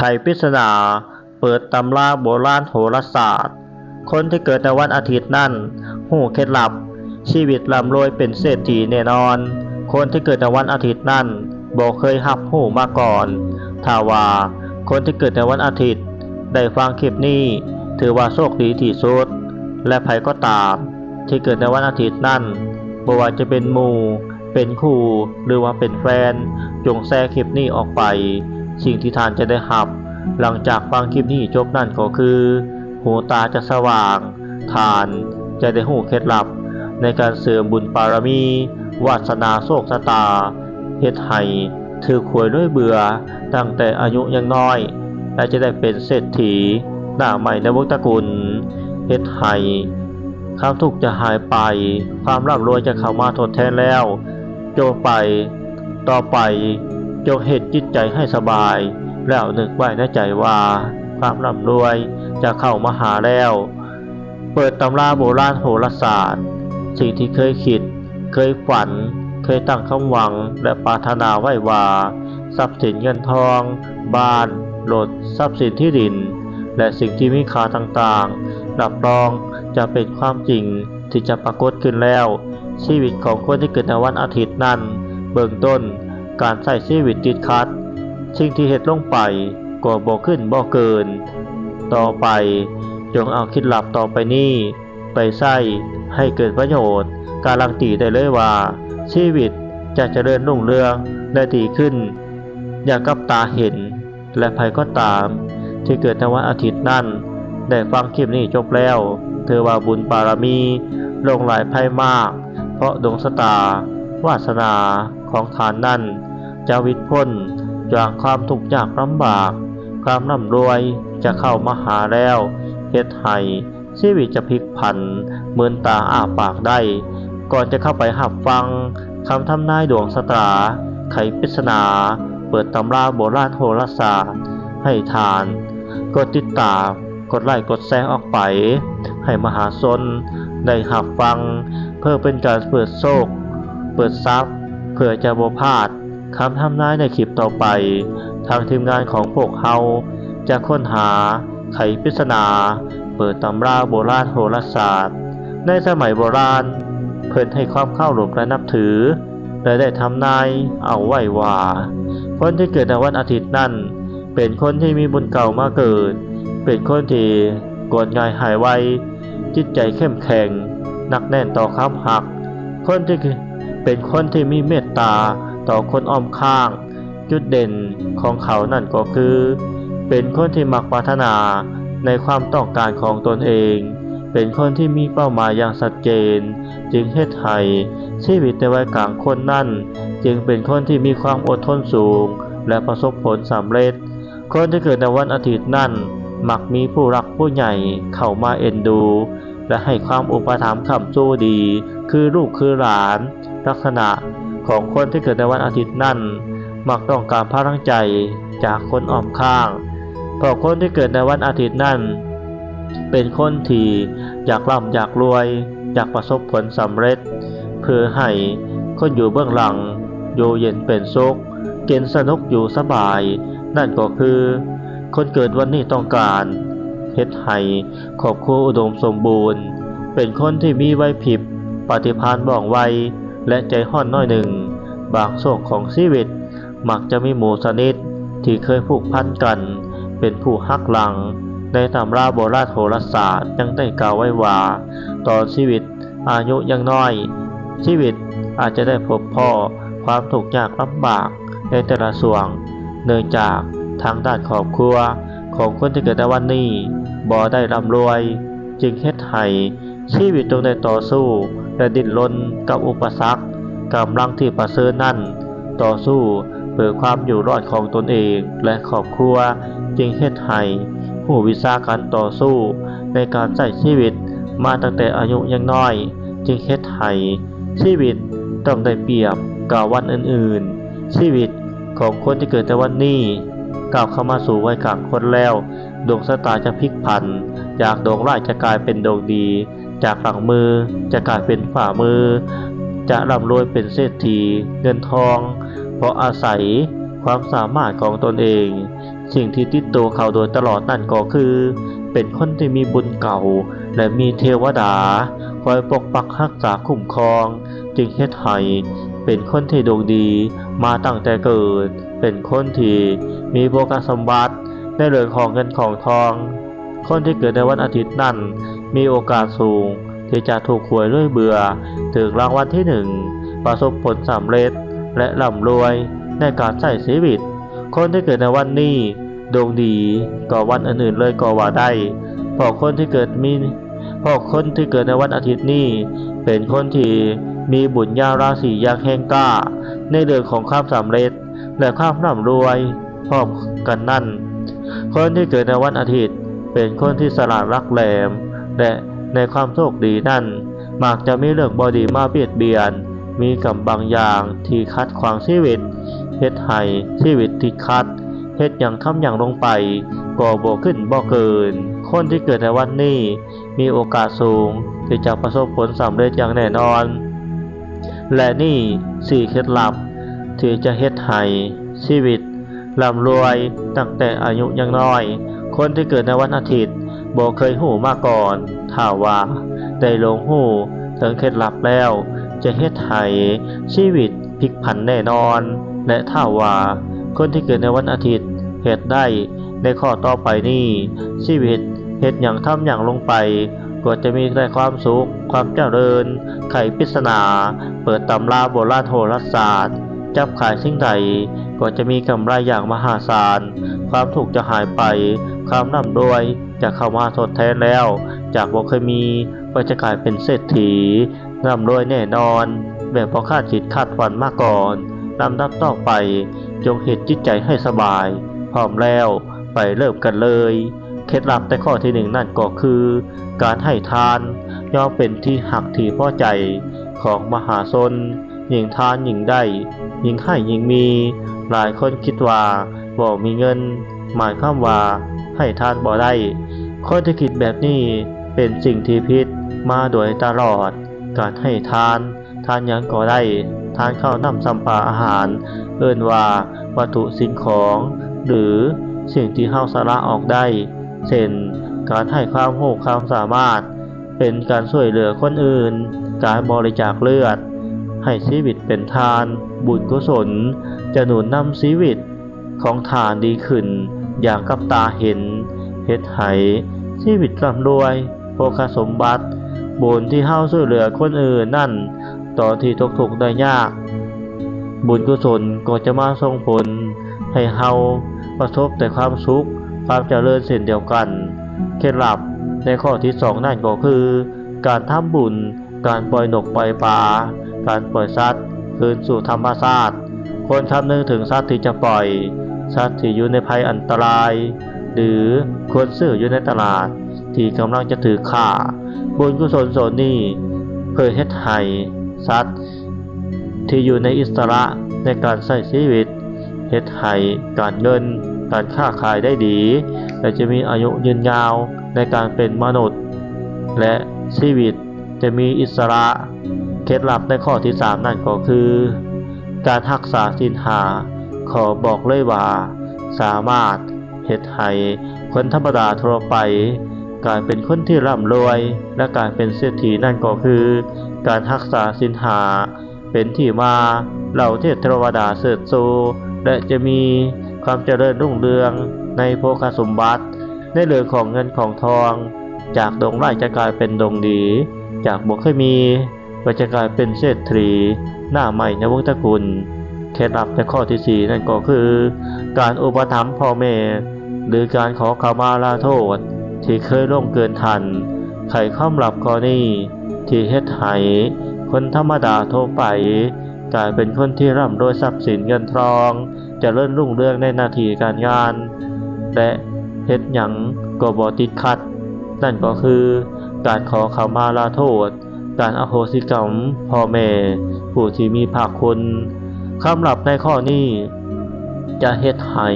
ไขปริศนาเปิดตำราโบราณโหราศาสตร์ คนที่เกิดในวันอาทิตย์นั่น หูเคล็ดลับ ชีวิตร่ำรวยเป็นเศรษฐีแน่นอน คนที่เกิดในวันอาทิตย์นั่นบอกเคยหับหูมาก่อนถ้าว่าคนที่เกิดในวันอาทิตย์ ได้ฟังคลิปนี้ ถือว่าโชคดีที่สุด และใครก็ตาม ที่เกิดในวันอาทิตย์นั่นบ่ว่าจะเป็นหมู่ เป็นคู่ หรือว่าเป็นแฟน จงแชร์คลิปนี้ออกไป สิ่งที่ท่านจะได้หับ หลังจากฟังคลิปนี้จบนั่นก็คือ หูตาจะสว่างทานจะได้หูเคล็ดลับ ในการเสริมบุญปารมี วาสนาโชคชะตาเฮ็ดให้ถือควยด้วยเบื่อ ตั้งแต่อายุยังน้อย และจะได้เป็นเศรษฐี หน้าใหม่ในวงตระกูลเฮ็ดให้ความทุกข์จะหายไป ความร่ำรวยจะเข้ามาทดแทนแล้วจไป ต่อไป จงเหตุจิตใจให้สบาย แล้วนึกไว้ในใจว่า ความร่ำรวยจะเข้ามาหาแล้ว เปิดตำราโบราณโหราศาสตร์ สิ่งที่เคยคิด เคยฝัน เคยตั้งคำหวังและปรารถนาไว้ว่า ทรัพย์สินเงินทอง บ้านรถทรัพย์สินที่ดิน และสิ่งที่มีค่าต่างๆรับรองจะเป็นความจริงที่จะปรากฏขึ้นแล้ว ชีวิตของคนที่เกิดในวันอาทิตย์นั้น เบื้องต้น การใช้ชีวิตติดขัด สิ่งที่เหตุลงไปก็บ่ขึ้นบ่เกิน ต่อไปจงเอาคิดหลับต่อไปนี้ ไปใช้ให้เกิดประโยชน์การันตีได้เลยว่า ชีวิตจะเจริญรุ่งเรืองและดีขึ้น อย่างกับตาเห็น และภัยก็ตาม ที่เกิดในวันอาทิตย์นั้นได้ฟังคลิปนี้จบแล้ว เธอว่าบุญบารมีลงหลายภัยมาก เพราะดวงสตา วาสนาของฐานนั้นจะวิตพ้นจากความทุกข์ยากลำบาก ความร่ำรวยจะเข้ามาหาแล้วเฮ็ดให้ชีวิตจะพลิกผันเหมือนตาอ้าปากได้ ก่อนจะเข้าไปหับฟังคำทำนายดวงสตรา ไขปริศนา เปิดตำราโบราณโหราศาสตร์ ให้ทาน กดติดตามกดไลค์กดแชร์ออกไป ให้มหาชนได้หับฟัง เพื่อเป็นการเปิดโชค เปิดทรัพย์เพื่อจะบ่พลาดคำทำนายในคลิปต่อไป ทางทีมงานของพวกเฮาจะค้นหาไขปริศนา เปิดตำราโบราณโหราศาสตร์ ในสมัยโบราณ เพิ่นให้ความเข้ารบและนับถือและได้ทำนายเอาไว้ว่า คนที่เกิดในวันอาทิตย์นั่นเป็นคนที่มีบุญเก่ามาเกิด เป็นคนที่กดง่ายหายไวจิตใจเข้มแข็งนักแน่นต่อคำหัก คนที่ เป็นคนที่มีเมตตาต่อคนอ้อมข้าง จุดเด่นของเขานั่นก็คือ เป็นคนที่มักปรารถนาในความต้องการของตนเอง เป็นคนที่มีเป้าหมายอย่างชัดเจน จึงเฮ็ดให้ชีวิตในวัยกลางคนนั่น จึงเป็นคนที่มีความอดทนสูง และประสบผลสำเร็จ คนที่เกิดในวันอาทิตย์นั่น มักมีผู้รักผู้ใหญ่เข้ามาเอ็นดู และให้ความอุปถัมภ์คำสู้ดี คือลูกคือหลาน ลักษณะของคนที่เกิดในวันอาทิตย์นั่น มักต้องการพลังใจจากคนอ้อมข้าง เพราะคนที่เกิดในวันอาทิตย์นั่น เป็นคนที่อยากร่ำอยากรวย อยากประสบผลสำเร็จ เพื่อให้คนอยู่เบื้องหลังอยู่เย็นเป็นสุขเกินสนุกอยู่สบาย นั่นก็คือ คนเกิดวันนี้ต้องการเฮ็ดให้ครอบครัวอุดมสมบูรณ์ เป็นคนที่มีไหวพริบปฏิภาณบ้องไว และใจห้อนน้อยหนึ่ง บางโศกของชีวิต มักจะมีหมู่สนิทที่เคยผูกพันกัน เป็นผู้ฮักหลัง ในตำราโบราณโหราศาสตร์ยังได้กล่าวไว้ว่า ตอนชีวิตอายุยังน้อย ชีวิตอาจจะได้พบพ่อความทุกยากลำบากในแต่ละส่วงเนื่องจากทางด้านครอบครัวของคนที่เกิดในวันนี้บ่ได้ร่ำรวย จึงเฮ็ดให้ชีวิตต้องได้ต่อสู้ และดิ้นรนกับอุปสรรคกำลังที่ประเสริฐนั่น ต่อสู้เพื่อความอยู่รอดของตนเองและครอบครัวจึงเฮ็ดให้ผู้วิชาการต่อสู้ในการใช้ชีวิตมาตั้งแต่อายุยังน้อย จึงเฮ็ดให้ชีวิตต้องได้เปรียบกับวันอื่นๆ ชีวิตของคนที่เกิดในวันนี้ก้าวเข้ามาสู่วัยกลางคนแล้ว ดวงชะตาจะพลิกผัน จากดวงร้ายจะกลายเป็นดวงดี จากหลังมือจะกลายเป็นฝ่ามือ จะร่ำรวยเป็นเศรษฐีเงินทอง เพราะอาศัยความสามารถของตนเอง สิ่งที่ติดตัวเขาโดยตลอดนั่นก็คือ เป็นคนที่มีบุญเก่า และมีเทวดา คอยปกปักรักษาคุ้มครอง จึงเฮ็ดให้เป็นคนที่ดวงดีมาตั้งแต่เกิด เป็นคนที่มีโภคสมบัติในเรื่องของเงินของทอง คนที่เกิดในวันอาทิตย์นั่น มีโอกาสสูงที่จะถูกหวยด้วยเบื่อ ถึงรางวัลที่หนึ่งประสบผลสำเร็จและร่ำรวยในการใช้ชีวิต คนที่เกิดในวันนี้ดวงดีกว่าวันอื่นๆเลยก็ว่าได้เพราะคนที่เกิดมีเพราะคนที่เกิดในวันอาทิตย์นี้เป็นคนที่มีบุญญาราศีอย่างแห่งกล้า ในเรื่องของความสำเร็จและความร่ำรวยพร้อมกันนั่น คนที่เกิดในวันอาทิตย์เป็นคนที่สลาดรักแหลม และในความโชคดีนั่นมักจะมีเรื่องบอดีมาเบียดเบียน มีกับบางอย่างที่คัดขวางชีวิตเฮ็ดให้ชีวิตติดคัดเฮ็ดอย่างทำอย่างลงไปก็บ่ขึ้นบ่เกิน คนที่เกิดในวันนี้มีโอกาสสูงที่จะประสบผลสำเร็จอย่างแน่นอน และนี่สี่เคล็ดลับที่จะเฮ็ดให้ชีวิตร่ำรวยตั้งแต่อายุยังน้อย คนที่เกิดในวันอาทิตย์ บ่เคยหูมาก่อนถ้าว่าได้ลงหูถึงเคล็ดลับแล้ว จะเฮ็ดให้ชีวิตพลิกผันแน่นอน และถ้าว่าคนที่เกิดในวันอาทิตย์เฮ็ดได้ในข้อต่อไปนี้ชีวิตเฮ็ดอย่างทำอย่างลงไปก็จะมีแต่ความสุข ความเจริญ ไขปริศนา เปิดตำราโบราณโหราศาสตร์ จับขายสิ่งใดก็จะมีกำไรอย่างมหาศาล ความถูกจะหายไป ความร่ำรวยจะเข้ามาทดแทนแล้ว จากบ่เคยมีก็จะกลายเป็นเศรษฐีร่ำรวยแน่นอน แบบพอคาดคิดคาดฝันมาก่อนลำดับต่อไปจงเหตุจิตใจให้สบาย พร้อมแล้วไปเริ่มกันเลย เคล็ดลับในข้อที่หนึ่งนั่นก็คือ การให้ทานย่อมเป็นที่หักที่พอใจของมหาชนยิ่งทานยิ่งได้ ยิ่งให้ยิ่งมี หลายคนคิดว่าบ่มีเงิน หมายความว่า ให้ทานบ่ได้คนที่คิดแบบนี้เป็นสิ่งที่ผิดมาโดยตลอด การให้ทาน ทานยังก็ได้ ทานข้าวน้ำสัมปาอาหาร เอิ้นว่าวัตถุสิ่งของ หรือสิ่งที่เฮาสาระออกได้เช่นการให้ความรู้ความสามารถ เป็นการช่วยเหลือคนอื่น การบริจาคเลือด ให้ชีวิตเป็นทาน บุญกุศล จะหนุนนำชีวิตของทานดีขึ้น อย่างกับตาเห็นเฮ็ดให้ชีวิตร่ำรวยโภคสมบัติ บุญที่เฮาช่วยเหลือคนอื่นนั่นต่อที่ตกทุกข์ได้ยาก บุญกุศลก็จะมาส่งผล ให้เฮาประสบแต่ความสุข ความเจริญเช่นเดียวกัน เคล็ดลับในข้อที่สองนั่นก็คือ การทำบุญ การปล่อยนกปล่อยปลา การปล่อยสัตว์ คืนสู่ธรรมชาติควรคำนึงถึงสัตว์ที่จะปล่อย สัตว์ที่อยู่ในภัยอันตราย หรือควรซื้ออยู่ในตลาด ที่กำลังจะถือข่าบุญกุศลโสนนี้เพื่อเฮ็ดให้สัตว์ที่อยู่ในอิสระในการใช้ชีวิตเฮ็ดให้การเงิน การค้าขายได้ดี และจะมีอายุยืนยาวในการเป็นมนุษย์ และชีวิตจะมีอิสระเคล็ดลับในข้อที่ 3 นั่นก็คือ การรักษาศีลหา ขอบอกเลยว่า สามารถเฮ็ดให้คนธรรมดาทั่วไปกลายเป็นคนที่ร่ำรวย และการเป็นเศรษฐีนั่นก็คือ การรักษาศีลหา เป็นที่มาเหล่าเทพเทวดาเสริฐสูและจะมีความเจริญรุ่งเรืองในโภคสมบัติ ในเรื่องของเงินของทอง จากดงไร่จะกลายเป็นดงดี จากบ่เคยมีก็จะกลายเป็นเศรษฐีหน้าใหม่ในวงตระกูล เคล็ดลับในข้อที่สี่นั่นก็คือ การอุปถัมภ์พ่อแม่ หรือการขอขมาลาโทษ ที่เคยล่วงเกินทันไขข้ามหลับกอนี้ที่เฮ็ดให้คนธรรมดาทั่วไป กลายเป็นคนที่ร่ำรวยทรัพย์สินเงินทอง จะเลื่อนรุ่งเรืองในนาทีการงาน และเฮ็ดหยังก็บ่ติดขัด นั่นก็คือการขอขมาลาโทษ การอโหสิกรรมพ่อแม่ ผู้ที่มีภาคคุณ คำหลับในข้อนี้ จะเฮ็ดให้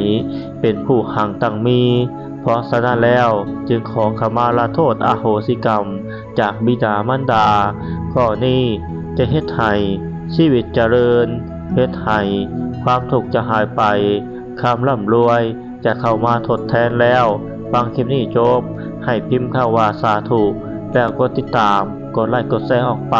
เป็นผู้ห่างตังมี เพราะฉะนั้นแล้วจึงของขมาลาโทษอโหสิกรรม จากบิดามารดา ข้อนี้จะเฮ็ดให้ชีวิตเจริญเฮ็ดให้ความทุกข์จะหายไปความร่ำรวยจะเข้ามาทดแทนแล้วฟังคลิปนี้จบ ให้พิมพ์ข้าว่าสาธุแล้วกดติดตาม กดไลค์กดแชร์ออกไป